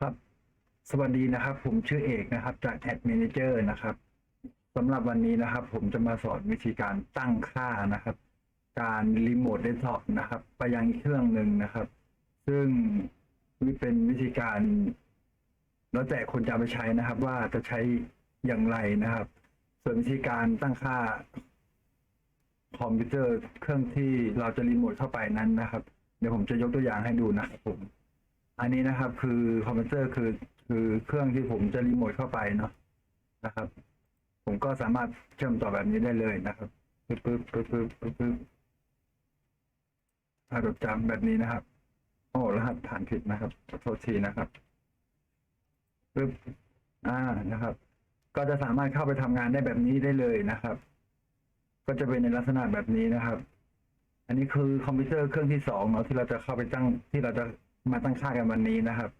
ครับ สวัสดีนะครับ ผมชื่อเอกนะครับจากแอดมินเจอร์นะครับสำหรับวันนี้นะครับ ผมจะมาสอนวิธีการตั้งค่านะครับ การรีโมทเดสก์ท็อปนะครับ ไปยังเครื่องหนึ่งนะครับ ซึ่งนี่เป็นวิธีการ แล้วแต่คนจะไปใช้นะครับ ว่าจะใช้อย่างไรนะครับ ส่วนวิธีการตั้งค่าคอมพิวเตอร์เครื่องที่เราจะรีโมทเข้าไปนั้นนะครับ เดี๋ยวผมจะยกตัวอย่างให้ดูนะครับผม อันนี้นะครับ คือคอมพิวเตอร์คือคือเครื่องที่ผมจะรีโมทเข้าไปเนาะนะครับ ผมก็สามารถเชื่อมต่อแบบนี้ได้เลยนะครับปึ๊บปึ๊บปึ๊บปึ๊บปึ๊บปึ๊บถ้าจดจำแบบนี้นะครับ โอ้รหัสผ่านผิดนะครับขอโทษทีนะครับปึ๊บอ่านะครับ ก็จะสามารถเข้าไปทำงานได้แบบนี้ได้เลยนะครับ ก็จะเป็นในลักษณะแบบนี้นะครับ อันนี้คือคอมพิวเตอร์เครื่องที่สองเนาะที่เราจะเข้าไปตั้งที่เราจะ มาตั้งค่ากันวันนี้นะครับ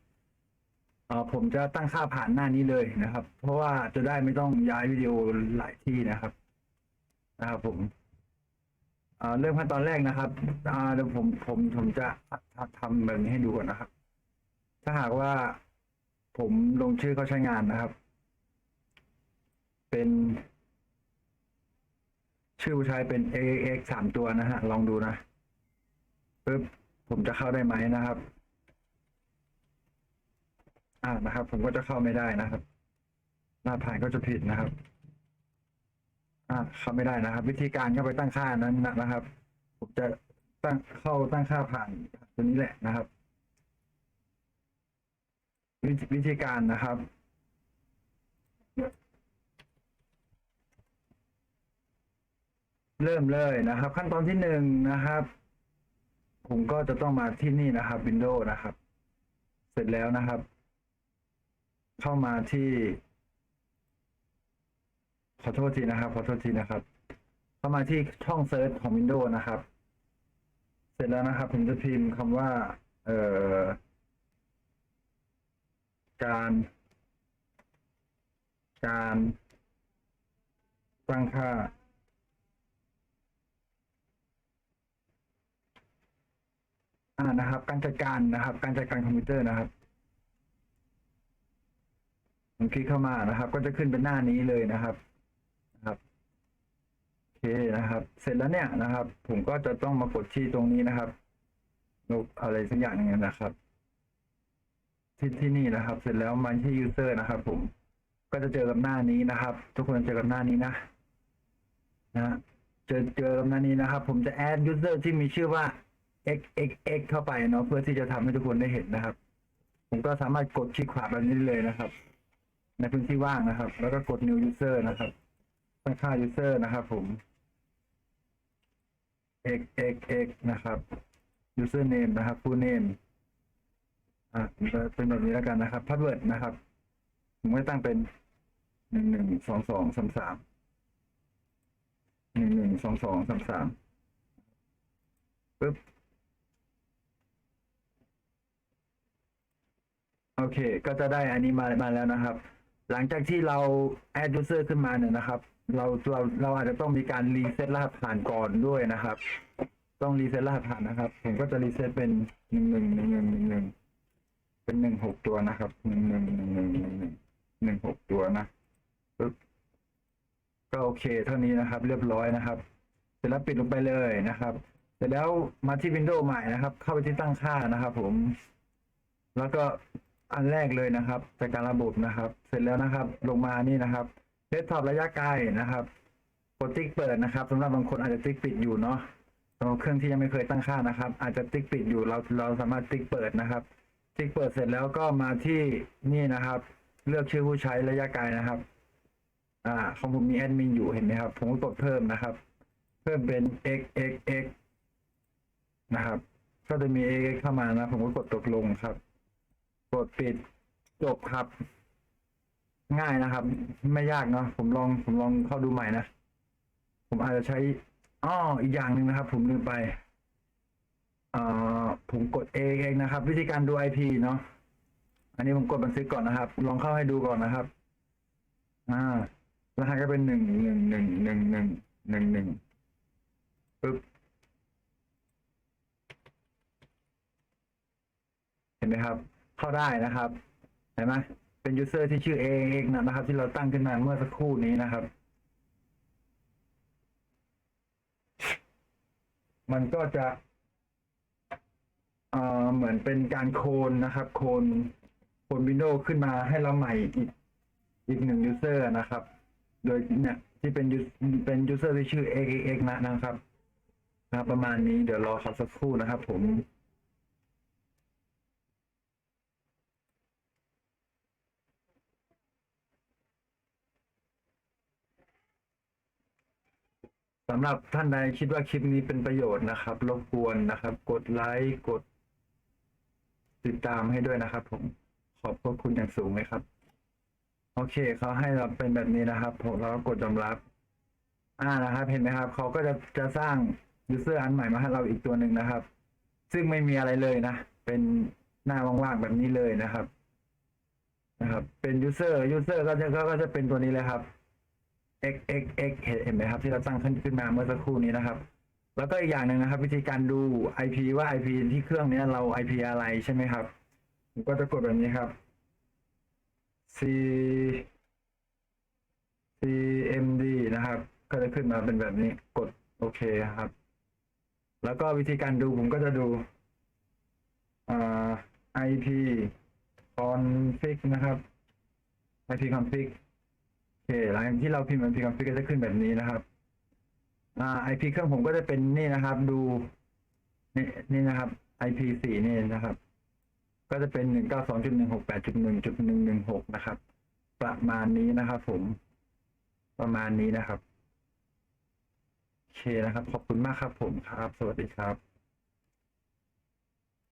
เอ่อผมจะตั้งค่าผ่านหน้านี้เลยนะครับ เพราะว่าจะได้ไม่ต้องย้ายวิดีโอหลายที่นะครับ นะครับผมเอ่อเริ่มขั้นตอนแรกนะครับอ่าเดี๋ยวผมผมผมจะทำแบบนี้ให้ดูก่อนนะครับ ถ้าหากว่าผมลงชื่อเขาใช้งานนะครับ เป็น ชื่อผู้ใช้เป็น AX สามตัวนะฮะ ลองดูนะปึ๊บผมจะเข้าได้ไหมนะครับ อ่านะครับ ผมก็จะเข้าไม่ได้นะครับ หน้าผ่านก็จะผิดนะครับ อ่าเข้าไม่ได้นะครับ วิธีการเข้าไปตั้งค่านั้นนะครับ ผมจะตั้งเข้าตั้งค่าผ่านตัวนี้แหละนะครับ วิธีวิธีการนะครับเริ่มเลยนะครับ ขั้นตอนที่หนึ่งนะครับ ผมก็จะต้องมาที่นี่นะครับ Windows นะครับ เสร็จแล้วนะครับ เข้ามาที่ ขอโทษทีนะครับ ขอโทษทีนะครับ เข้ามาที่ช่องเซิร์ชของ Windows นะครับ เสร็จแล้วนะครับ ผมจะพิมพ์คำว่า เอ่อ การ การตั้งค่าอ่านะครับ การจัดการนะครับ การจัดการคอมพิวเตอร์นะครับ คลิกเข้ามานะครับ ก็จะขึ้นเป็นหน้านี้เลยนะครับนะครับโอเคนะครับ เสร็จแล้วเนี่ยนะครับ ผมก็จะต้องมากดที่ตรงนี้นะครับลบอะไรสักอย่างหนึงนะครับ ที่ที่นี่นะครับ เสร็จแล้วมาที่ user นะครับ ผมก็จะเจอกับหน้านี้นะครับ ทุกคนเจอกับหน้านี้นะ นะเจอเจอกับหน้านี้นะครับ ผมจะ add user ที่มีชื่อว่า x x x เข้าไปเนาะเพื่อที่จะทำให้ทุกคนได้เห็นนะครับ ผมก็สามารถกดคลิกขวาแบบนี้ได้เลยนะครับ ในพื้นที่ว่างนะครับ แล้วก็กด new user นะครับตั้งค่า user นะครับผม x x x นะครับ user name นะครับ full name อ่าเป็นแบบนี้แล้วกันนะครับ password นะครับผมก็ตั้งเป็นหนึ่งหนึ่งสองสองสามสามหนึ่งหนึ่งสองสองสามสามปึ๊บโอเค ก็จะได้อันนี้มามาแล้วนะครับ หลังจากที่เรา add user ขึ้นมาเนี่ยนะครับ เราเราเราอาจจะต้องมีการรีเซ็ตรหัสผ่านก่อนด้วยนะครับ ต้องรีเซ็ตรหัสผ่านนะครับ ผมก็จะรีเซ็ตเป็นหนึ่งหนึ่งหนึ่งหนึ่งหนึ่งหนึ่งเป็นหนึ่งหกตัวนะครับหนึ่งหนึ่งหนึ่งหนึ่งหนึ่งหนึ่งหนึ่งหกตัวนะปึ๊บก็โอเคเท่านี้นะครับ เรียบร้อยนะครับ เสร็จแล้วปิดลงไปเลยนะครับเสร็จแล้วมาที่ Windows ใหม่นะครับ เข้าไปที่ตั้งค่านะครับ ผม แล้วก็ อันแรกเลยนะครับจากการระบบนะครับ เสร็จแล้วนะครับ ลงมานี่นะครับเดสก์ท็อประยะไกลนะครับกดติ๊กเปิดนะครับสำหรับบางคนอาจจะติ๊กปิดอยู่เนาะสำหรับเครื่องที่ยังไม่เคยตั้งค่านะครับ อาจจะติ๊กปิดอยู่เราเราสามารถติ๊กเปิดนะครับ ติ๊กเปิดเสร็จแล้วก็มาที่นี่นะครับ เลือกชื่อผู้ใช้ระยะไกลนะครับ อ่าของผมมีแอดมินอยู่เห็นไหมครับ ผมก็กดเพิ่มนะครับ เพิ่มเป็น x x x นะครับ ก็จะมี x x เข้ามานะ ผมก็กดตกลงครับ กดปิดจบครับ ง่ายนะครับ ไม่ยากเนาะผมลองผมลองเข้าดูใหม่นะผมอาจจะใช้อ้ออีกอย่างหนึ่งนะครับ ผมลืมไปเอ่อผมกดเองเองนะครับ วิธีการดู IP เนาะอันนี้ผมกดบันทึกก่อนนะครับ ลองเข้าให้ดูก่อนนะครับ อ่ารหัสก็เป็นหนึ่งหนึ่งหนึ่งหนึ่งหนึ่งหนึ่งหนึ่งปึ๊บเห็นไหมครับ เข้าได้นะครับเห็นไหมเป็น user ที่ชื่อ AX นะครับ ที่เราตั้งขึ้นมาเมื่อสักครู่นี้นะครับ มันก็จะเอ่อเหมือนเป็นการโคลนนะครับ โคลนโคลนวินโดว์ขึ้นมาให้เราใหม่อีกอีกหนึ่ง user นะครับ โดยเนี่ยที่เป็น us- เป็น user ที่ชื่อ AX นะนะครับนะครับประมาณนี้เดี๋ยวรอเขาสักครู่นะครับผม สำหรับท่านใดคิดว่าคลิปนี้เป็นประโยชน์นะครับ รบกวนนะครับ กดไลค์กด ติดตามให้ด้วยนะครับ ผมขอบพระคุณอย่างสูงเลยครับ โอเคเขาให้เราเป็นแบบนี้นะครับ ผมเราก็กดยอมรับ อ่านะครับ เห็นไหมครับเขาก็จะจะสร้างยูเซอร์อันใหม่มาให้เราอีกตัวหนึ่งนะครับ ซึ่งไม่มีอะไรเลยนะ เป็นหน้าว่างๆแบบนี้เลยนะครับ นะครับ เป็นยูเซอร์ยูเซอร์ก็จะก็ก็จะเป็นตัวนี้เลยครับ x x x เห็นเห็นไหมครับ ที่เราตั้งขึ้นขึ้นมาเมื่อสักครู่นี้นะครับ แล้วก็อีกอย่างหนึ่งนะครับ วิธีการดู IP ว่า IP ที่เครื่องนี้เรา IP อะไรใช่ไหมครับผมก็จะกดแบบนี้ครับ C CMD นะครับ ก็จะขึ้นมาเป็นแบบนี้กดโอเคครับ แล้วก็วิธีการดูผมก็จะดูอ่า IP config นะครับ IP config โอเคหลังจากที่เราพิมพ์ IP config ก็จะขึ้นแบบนี้นะครับ อ่า IP เครื่องผมก็จะเป็นนี่นะครับ ดูนี่นี่นะครับ IP สี่นี่นะครับ ก็จะเป็นหนึ่งเก้าสองจุดหนึ่งหกแปดจุดหนึ่งจุดหนึ่งหนึ่งหกนะครับ ประมาณนี้นะครับ ผม ประมาณนี้นะครับโอเคนะครับ ขอบคุณมากครับผมครับ สวัสดีครับ